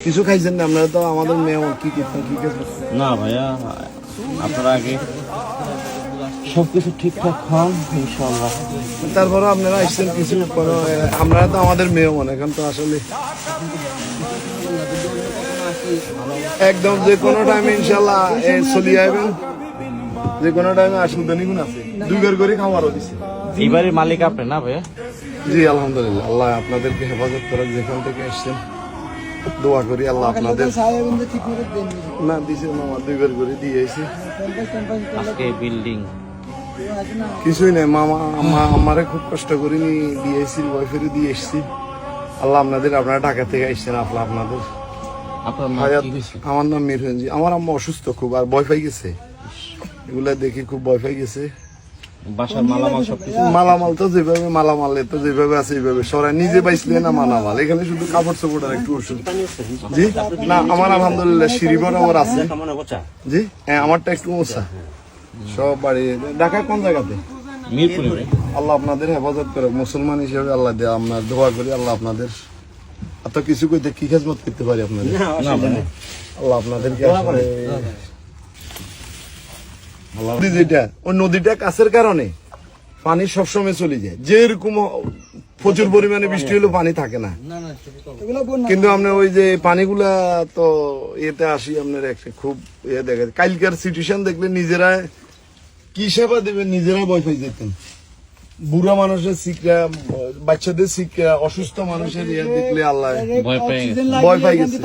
কিছু খাইছেন না? আপনারা তো আমাদের মেয়ে কি করতেন কি না ভাইয়া আপনারা আগে সবকিছু ঠিকঠাক খান ইনশাল্লাহ তারপরে আপনারা আসছেন কিছু আপনারা তো আমাদের মেয়ে মনে এখন তো আসলে একদম যে কোনো টাইমে ইনশাল্লাহ চলি আইবেন। যে কোনো টাইমে আসুন তো নিগুন আছে। দুই ঘর করে খাওয়ারও দিছে। এইবারের মালিক আপনি না ভাইয়া? জি আলহামদুলিল্লাহ। আল্লাহ আপনাদেরকে হেফাজত করার যেখান থেকে আসছেন। দোয়া করি আল্লাহ আপনাদের না। দিছে মামা দুই ঘর করে দিয়ে এসে আজকে বিল্ডিং কিছুই নাই মামা আমা আমারে খুব কষ্ট করে নি দিয়েছি ওয়াইফের দিয়ে এসছি আল্লাহ আপনাদের আপনারা ঢাকা থেকে আসছেন আল্লাহ আপনাদের। আমার নাম মিরহনজি। আমার আম্মা অসুস্থ খুব আর ভয় পাই গেছে। এগুলা দেখি খুব ভয় পাই গেছে। মালামাল তো যেভাবে মালামাল তো যেভাবে আছে এইভাবে। সরাই নিজে পাইছিলে না মালামাল। এখানে শুধু কাপড় চোপড় আর একটু ওষুধ। জি? না আমার আলহামদুলিল্লাহ সিঁড়িবর আমার আছে। জি? হ্যাঁ আমারটা একটু ওষা সব বাড়ি ঢাকা কোন জায়গাতে? মিরপুরে আল্লাহ আপনাদের হেফাজত করে মুসলমান হিসেবে আল্লাহ দিয়ে আপনার দোয়া করি আল্লাহ আপনাদের এত কিছু করতে কি খেজমত করতে পারি আপনাদের? আল্লাহ আপনাদেরকে নদী যেটা ওই নদীটা কাছের কারণে পানি সবসময় চলে যায়। যেরকম প্রচুর পরিমাণে বৃষ্টি হলেও পানি থাকে না। কিন্তু আপনার ওই যে পানিগুলা তো ইয়েতে আসি আপনার একটা খুব ইয়ে দেখা যায়। কালকার সিচুয়েশন দেখলে নিজেরা কি সেবা দেবেন? নিজেরা ভয় পেয়ে যেতেন। বুড়া মানুষের শিক্ষা বাচ্চাদের শিক্ষা অসুস্থ মানুষের ইয়ে দেখলে আল্লাহ ভয় ভয় পাই গেছে।